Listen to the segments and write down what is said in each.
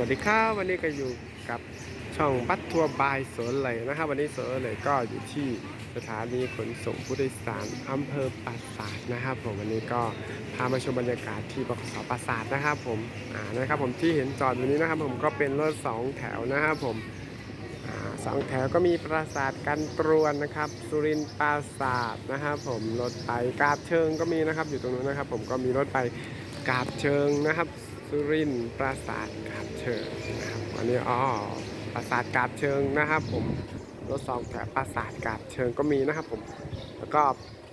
วัสดีครับวันนี้ก็อยู่กับช่องบัตทัวร์บายสวนเลยนะครับวันนี้สวนเลยก็อยู่ที่สถานีขนส่งผู้โดยสารอำเภอปราสาทนะครับผมวันนี้ก็พามาชมบรรยากาศที่บขสปราสาทนะครับผมอ่านะครับผมที่เห็นจอดอยู่นี้นะครับ ผมก็เป็นรถสองแถวนะครับผมอ่าสองแถวก็มีปราสาทกันตรวนนะครับ สุรินทร์ปราสาทนะครับผมรถไปกาบเชิงก็มีนะครับ อยู่ตรงนู้นนะครับ ผมก็มีรถไปกาบเชิงนะครับ สุรินทร์ปราสาทกาบเชิงนะครับวันนี้อ๋อปราสาทกาบเชิงนะครับ ผมรถสองแถวปราสาทกาบเชิงก็มีนะครับ ผมแล้วก็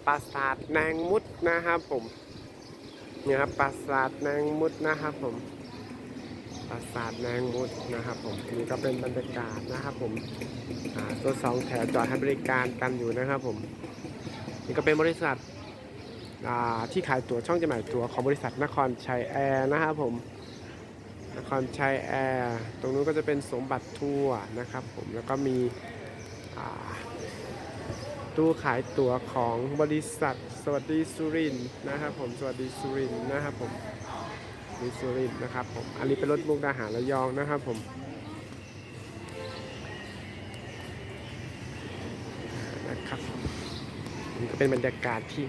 ปราสาทแนงมุดนะครับ ผมเนี่ยครับปราสาทแนงมุดนะครับ ผมปราสาทแนงมุดนะครับ ผมนี่ก็เป็นบรรยากาศนะครับ ผมรถสองแถวจอดให้บริการกันอยู่นะครับ ผมนี่ก็เป็นบริษัท ที่ขายตั๋วช่องจำหน่ายตั๋วของบริษัทนครชัยแอร์นะครับผมนครชัยแอร์ตรงนู้นก็จะเป็นสมบัติทัวร์นะครับผมแล้วก็มีตู้ขายตั๋วของบริษัทสวัสดีสุรินนะครับผมสวัสดีสุรินนะครับผมสวัสดีสุรินนะครับผมอันนี้เป็นรถมุกดาหารระยองนะครับผมนะครับนี่ก็เป็นบรรยากาศที่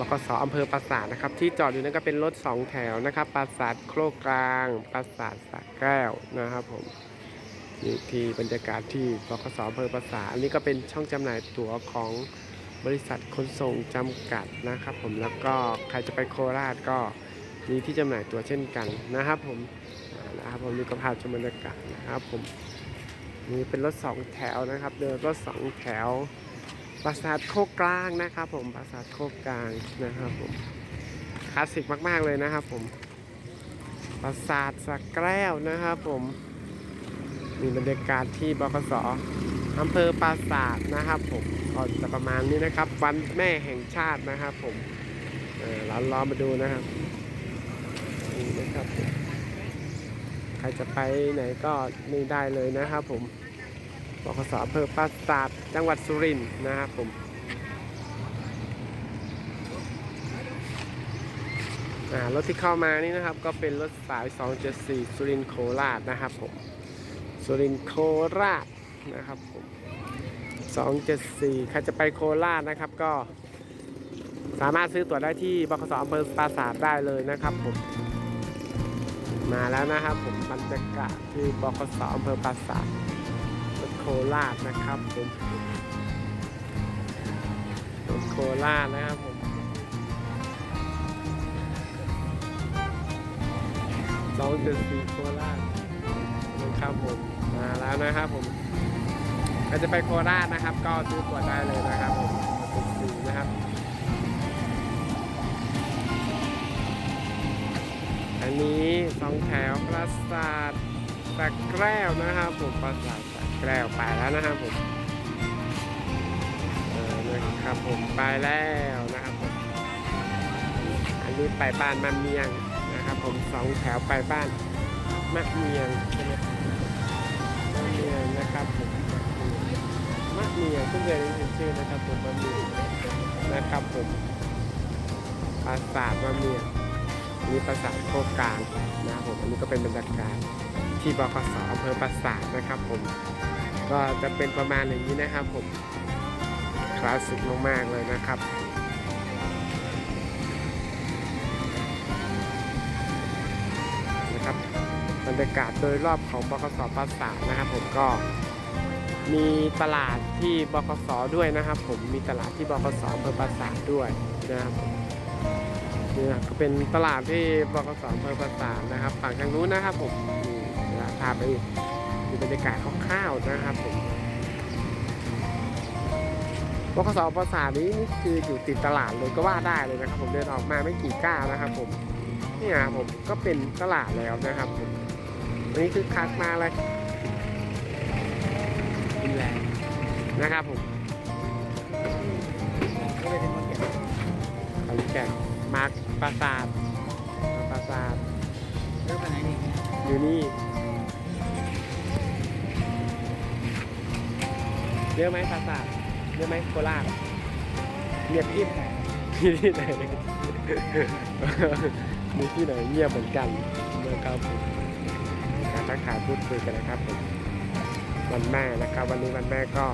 บกสอำเภอปราสาทนะครับ ที่จอดอยู่นั่นก็เป็นรถสองแถวนะครับปราสาทโครกลางปราสาทสระแก้วนะครับผมนี่ที่บรรยากาศที่บกสอำเภอปราสาทอันนี้ก็เป็นช่องจำหน่ายตั๋วของบริษัทขนส่งจำกัดนะครับ ผมแล้วก็ใครจะไปโคราชก็มีที่จำหน่ายตั๋วเช่นกันนะครับ ผมนะครับผมมีกระพาชมบรรยากาศนะครับ ผมนี่เป็นรถสองแถวนะครับ เดินรถสองแถว ปราสาทโคกกลางนะครับ ผมปราสาทโคกกลางนะครับผมคลาสสิกมาก ๆ เลยนะครับ ผมปราสาทสักแก้วนะครับ ผมมีบรรยากาศที่บกสอำเภอปราสาทนะครับ ผมก็จะประมาณนี้นะครับ วันแม่แห่งชาตินะครับ ผมเรารอมาดูนะครับนี่นะครับ ใครจะไปไหนก็นี่ได้เลยนะครับ ผม บขสอำเภอปราสาทจังหวัดสุรินทร์นะครับผมรถที่เข้ามานี่นะครับก็เป็นรถสาย 274 สุรินทร์โคราชนะครับผม สุรินทร์โคราชนะครับผม 274 ใครจะไปโคราชนะครับก็สามารถซื้อตั๋วได้ที่บขสอำเภอปราสาทได้เลยนะครับผม มาแล้วนะครับผมบรรยากาศที่บขสอำเภอปราสาท โคราชนะครับผมรถโคราชนะครับผมสองจุดสี่โคราชนะครับผมมาแล้วนะครับผมใครจะไปโคราชนะครับ ก็ซื้อตั๋วได้เลยนะครับผมจุดสี่นะครับอันนี้สองแถวปราสาทสักแก้วนะครับผมปราสาท สักแก้วไปแล้วนะครับผมเออนะครับผมไปแล้วนะครับผมอันนี้ไปบ้านมะเมียงนะครับ ผมสองแถวไปบ้านมะเมียงใช่ไหมมะเมียงนะครับผมมะเมียงเพิ่งเคยได้ยินชื่อนะครับผมมะเมียงนะครับผมปราสาทมะเมียง นนี้ปราสาทโคกกลางนะครับผมอันนี้ก็เป็นบรรยากาศที่บคสอำเภอปราสาทนะครับผม ก็จะเป็นประมาณอย่างนี้นะครับผมคลาสสิกมากๆเลยนะครับนะครับบรรยากาศโดยรอบของบคสปราสาทนะครับผมก็มีตลาดที่บคสด้วยนะครับ ผมมีตลาดที่บคสอำเภอปราสาทด้วยนะครับ นี่นะก็เป็นตลาดที่บกสอำเภอปราสาทนะครับฝั่งทางนู้นนะครับผมนี่นะพาไปดูบรรยากาศคร่าวๆนะครับผมบกสปราสาทนี้นี่คืออยู่ติดตลาดเลยก็ว่าได้เลยนะครับ ผมเดินออกมาไม่กี่ก้าวนะครับ ผมนี่นะครับผมก็เป็นตลาดแล้วนะครับผมอันนี้คือคักมาเลยกินแรงนะครับผมก็เลยเป็นคนเก็บขอนแก่น มาร์คปราสาทมาปราสาทเลือกไปไหนดีอยู่นี่เยอะไหมปราสาทเยอะไหมโคราชเงียบกิ๊บมีที่ไหนมีที่ไหนเงียบเหมือนกันนะครับผมการทักทายพูดคุยกันนะครับผมวันแม่นะครับ วันนี้วันแม่ก็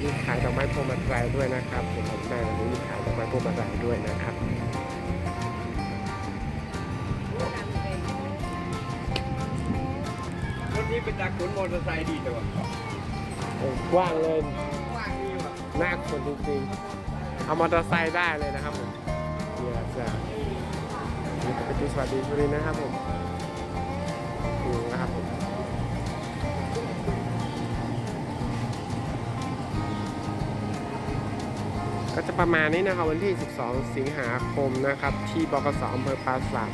มีขายดอกไม้พวงมาลัยด้วยนะครับผมวันแม่วันนี้ มีขายดอกไม้พวงมาลัยด้วยนะครับรถนี้เป็นจากขนมอเตอร์ไซค์ดีจังวะกว้างเลยว้างดีว่ะหน้าคนจริงๆเอามอเตอร์ไซค์ได้เลยนะครับผมเนี่ยจะมีปฏิสวัสดีทุรินทร์นะครับผมดูนะครับผม ก็จะประมาณนี้นะครับวันที่ 12 สิงหาคมนะครับ ที่บกสอำเภอปราสาท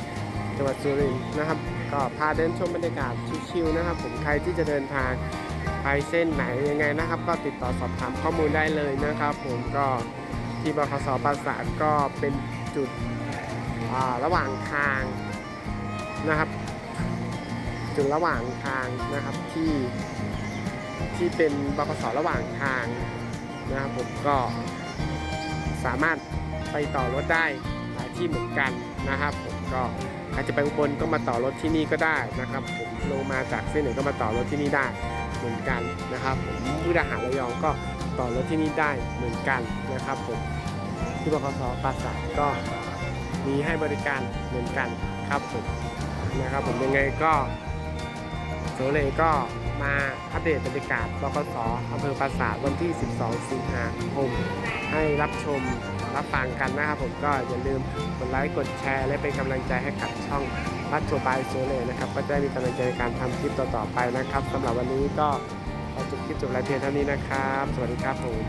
จังหวัดสุรินทร์นะครับ ก็พาเดินชมบรรยากาศชิวๆนะครับ ผมใครที่จะเดินทางไปเส้นไหนยังไงนะครับ ก็ติดต่อสอบถามข้อมูลได้เลยนะครับ ผมก็ที่บขสปราสาทก็เป็นจุดระหว่างทางนะครับ จุดระหว่างทางนะครับที่ที่เป็นบขสระหว่างทางนะครับผมก็ สามารถไปต่อรถได้หลายที่เหมือนกันนะครับผมก็ใครจะไปอุบลก็มาต่อรถที่นี่ก็ได้นะครับผมลงมาจากเส้นไหนก็มาต่อรถที่นี่ได้เหมือนกันนะครับผมมุกดาหารระยองก็ต่อรถที่นี่ได้เหมือนกันนะครับผมที่บขสปราสาทก็มีให้บริการเหมือนกันครับผมนะครับผมยังไงก็โซเลก็ มาอัปเดตบรรยากาศบกสอำเภอปราสาทวันที่ 12 สิงหาคมให้รับชมรับฟังกันนะครับผมก็อย่าลืมกดไลค์กดแชร์ และเป็นกำลังใจให้กับช่องบัตโชบายโซเลยนะครับ ก็จะมีกำลังใจในการทำคลิปต่อๆไปนะครับสำหรับวันนี้ก็ขอจบคลิปจบรายเพียงเท่านี้นะครับ สวัสดีครับผม